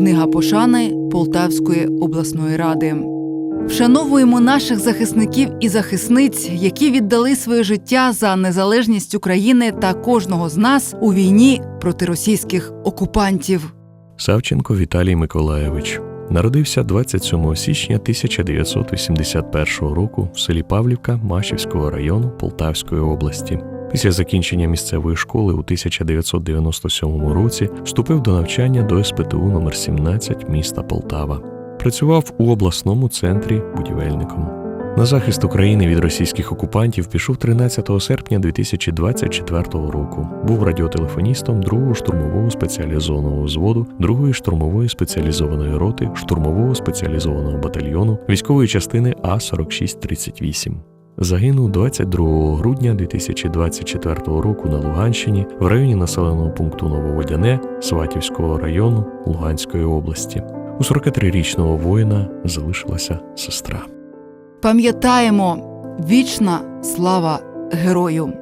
Книга пошани Полтавської обласної ради. Вшановуємо наших захисників і захисниць, які віддали своє життя за незалежність України та кожного з нас у війні проти російських окупантів. Савченко Віталій Миколаєвич народився 27 січня 1981 року в селі Павлівка Машівського району Полтавської області. Після закінчення місцевої школи у 1997 році вступив до навчання до СПТУ номер 17 міста Полтава. Працював у обласному центрі будівельником. На захист України від російських окупантів пішов 13 серпня 2024 року. Був радіотелефоністом 2-го штурмового спеціалізованого взводу 2-ї штурмової спеціалізованої роти штурмового спеціалізованого батальйону військової частини А 4638 Загинув 22 грудня 2024 року на Луганщині в районі населеного пункту Нововодяне Сватівського району Луганської області. У 43-річного воїна залишилася сестра. Пам'ятаємо вічна слава герою.